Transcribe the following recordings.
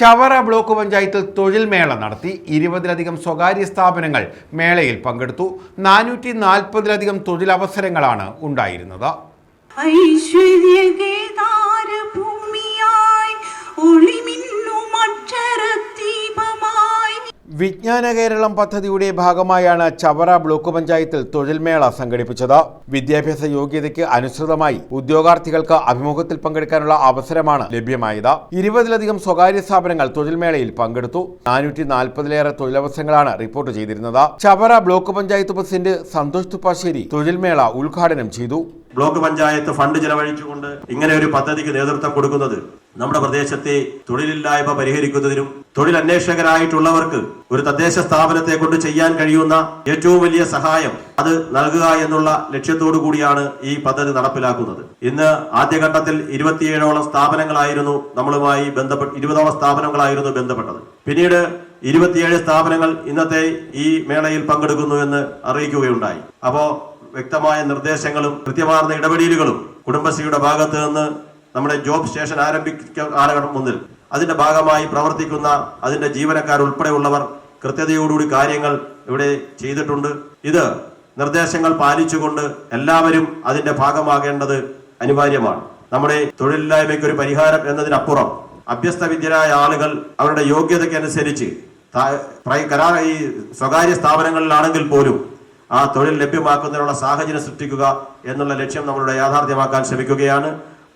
Chavara block പഞ്ചായത്തിൽ തൊഴിൽ മേള നടത്തി ഇരുപതിലധികം സ്വകാര്യ സ്ഥാപനങ്ങൾ മേളയിൽ പങ്കെടുത്തു. നാനൂറ്റി നാൽപ്പതിലധികം തൊഴിലവസരങ്ങളാണ് ഉണ്ടായിരുന്നത്. ഐശ്വര്യകേദാരഭൂമിയായി വിജ്ഞാന കേരളം പദ്ധതിയുടെ ഭാഗമായാണ് ചവറ ബ്ലോക്ക് പഞ്ചായത്തിൽ തൊഴിൽമേള സംഘടിപ്പിച്ചത്. വിദ്യാഭ്യാസ യോഗ്യതയ്ക്ക് അനുസൃതമായി ഉദ്യോഗാർത്ഥികൾക്ക് അഭിമുഖത്തിൽ പങ്കെടുക്കാനുള്ള അവസരമാണ് ലഭ്യമായത്. ഇരുപതിലധികം സ്വകാര്യ സ്ഥാപനങ്ങൾ തൊഴിൽമേളയിൽ പങ്കെടുത്തു. നാനൂറ്റി നാൽപ്പതിലേറെ തൊഴിലവസരങ്ങളാണ് റിപ്പോർട്ട് ചെയ്തിരുന്നത്. ചവറ ബ്ലോക്ക് പഞ്ചായത്ത് പ്രസിഡന്റ് സന്തോഷ് തുപ്പാശ്ശേരി തൊഴിൽമേള ഉദ്ഘാടനം ചെയ്തു. ബ്ലോക്ക് പഞ്ചായത്ത് ഫണ്ട് ചെലവഴിച്ചുകൊണ്ട് ഇങ്ങനെ ഒരു പദ്ധതിക്ക് നേതൃത്വം കൊടുക്കുന്നത് നമ്മുടെ പ്രദേശത്തെ തൊഴിലില്ലായ്മ പരിഹരിക്കുന്നതിനും തൊഴിൽ അന്വേഷകരായിട്ടുള്ളവർക്ക് ഒരു തദ്ദേശ സ്ഥാപനത്തെ കൊണ്ട് ചെയ്യാൻ കഴിയുന്ന ഏറ്റവും വലിയ സഹായം അത് നൽകുക എന്നുള്ള ലക്ഷ്യത്തോടു കൂടിയാണ് ഈ പദ്ധതി നടപ്പിലാക്കുന്നത്. ഇന്ന് ആദ്യഘട്ടത്തിൽ ഇരുപത്തിയേഴോളം സ്ഥാപനങ്ങളായിരുന്നു നമ്മളുമായി ബന്ധപ്പെട്ട് ഇരുപതോളം സ്ഥാപനങ്ങളായിരുന്നു ബന്ധപ്പെട്ടത്. പിന്നീട് ഇരുപത്തിയേഴ് സ്ഥാപനങ്ങൾ ഇന്നത്തെ ഈ മേളയിൽ പങ്കെടുക്കുന്നു എന്ന് അറിയിക്കുകയുണ്ടായി. അപ്പോ വ്യക്തമായ നിർദ്ദേശങ്ങളും കൃത്യമാർന്ന ഇടപെടലുകളും കുടുംബശ്രീയുടെ ഭാഗത്ത് നിന്ന് നമ്മുടെ ജോബ് സ്റ്റേഷൻ ആരംഭിക്ക കാലഘട്ടം അതിന്റെ ഭാഗമായി പ്രവർത്തിക്കുന്ന അതിന്റെ ജീവനക്കാർ ഉൾപ്പെടെയുള്ളവർ കൃത്യതയോടുകൂടി കാര്യങ്ങൾ ഇവിടെ ചെയ്തിട്ടുണ്ട്. ഇത് നിർദ്ദേശങ്ങൾ പാലിച്ചുകൊണ്ട് എല്ലാവരും അതിന്റെ ഭാഗമാകേണ്ടത് അനിവാര്യമാണ്. നമ്മുടെ തൊഴിലില്ലായ്മയ്ക്ക് ഒരു പരിഹാരം എന്നതിനപ്പുറം അഭ്യസ്ത വിദ്യരായ ആളുകൾ അവരുടെ യോഗ്യതയ്ക്കനുസരിച്ച് കരാർ ഈ സ്വകാര്യ സ്ഥാപനങ്ങളിലാണെങ്കിൽ പോലും ആ തൊഴിൽ ലഭ്യമാക്കുന്നതിനുള്ള സാഹചര്യം സൃഷ്ടിക്കുക എന്നുള്ള ലക്ഷ്യം നമ്മളുടെ യാഥാർത്ഥ്യമാക്കാൻ ശ്രമിക്കുകയാണ്.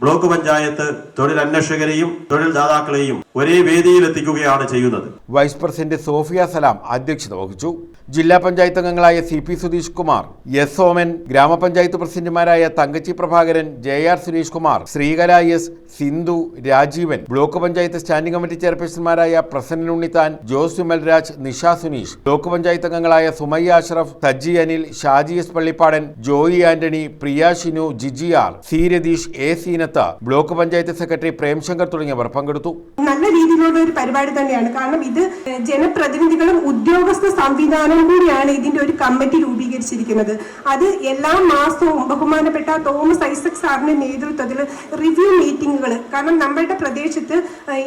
ബ്ലോക്ക് പഞ്ചായത്ത് തൊഴിൽ അന്വേഷകരെയും തൊഴിൽ ദാതാക്കളെയും ഒരേ വേദിയിൽ എത്തിക്കുകയാണ് ചെയ്യുന്നത്. വൈസ് പ്രസിഡന്റ് സോഫിയ സലാം അധ്യക്ഷത വഹിച്ചു. ജില്ലാ പഞ്ചായത്ത് അംഗങ്ങളായ C P Sudheesh Kumar S Oman ഗ്രാമപഞ്ചായത്ത് പ്രസിഡന്റുമാരായ Thankachi Prabhakaran J R Suresh Kumar Sreekala S Sindhu Rajeevan block panchayat standing committee ചെയർപേഴ്സൺമാരായ Prasannan Unnithan Jose Vimalraj Nisha Suneesh block panchayat അംഗങ്ങളായ Sumayya Ashraf Saji Anil Shaji S Pallippadan Joy Antony Priya Shinu Jiji R C Ratheesh A Seenath block panchayat secretary Premshankar തുടങ്ങിയവർ പങ്കെടുത്തു. നല്ല രീതിയിലുള്ള ഒരു പരിപാടി തന്നെയാണ്. കാരണം ഇത് ജനപ്രതിനിധികളും ഉദ്യോഗസ്ഥ സംവിധാനവും കൂടിയാണ് ഇതിന്റെ ഒരു കമ്മിറ്റി രൂപീകരിച്ചിരിക്കുന്നത്. അത് എല്ലാ മാസവും ബഹുമാനപ്പെട്ട തോമസ് ഐസക് സാറിന്റെ നേതൃത്വത്തിൽ റിവ്യൂ മീറ്റിംഗുകൾ കാരണം നമ്മളുടെ പ്രദേശത്ത്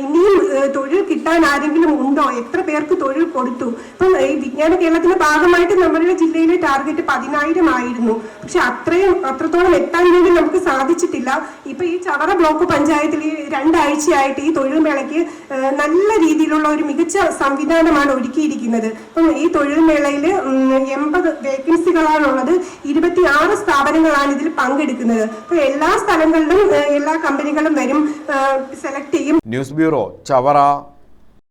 ഇനിയും തൊഴിൽ കിട്ടാൻ ആരെങ്കിലും ഉണ്ടോ? എത്ര പേർക്ക് തൊഴിൽ കൊടുത്തു? ഇപ്പം ഈ വിജ്ഞാന കേരളത്തിന്റെ ഭാഗമായിട്ട് നമ്മുടെ ജില്ലയിലെ ടാർഗറ്റ് പതിനായിരം ആയിരുന്നു. പക്ഷെ അത്രയും അത്രത്തോളം എത്താൻ വേണ്ടി നമുക്ക് സാധിച്ചിട്ടില്ല. ഇപ്പൊ ഈ ചവറ ബ്ലോക്ക് പഞ്ചായത്തിൽ ഈ രണ്ടാഴ്ചയായിട്ട് ഈ തൊഴിൽ മേളയ്ക്ക് നല്ല രീതിയിലുള്ള ഒരു മികച്ച സംവിധാനമാണ് ഒരുക്കിയിരിക്കുന്നത്. അപ്പം ഈ തൊഴിൽ മേളയിൽ എൺപത് വേക്കൻസികളാണുള്ളത്. ഇരുപത്തി ആറ് സ്ഥാപനങ്ങളാണ് ഇതിൽ പങ്കെടുക്കുന്നത്. അപ്പോൾ എല്ലാ സ്ഥലങ്ങളിലും എല്ലാ കമ്പനികളും വരും സെലക്ട് ചെയ്യും. News bureau Chavara.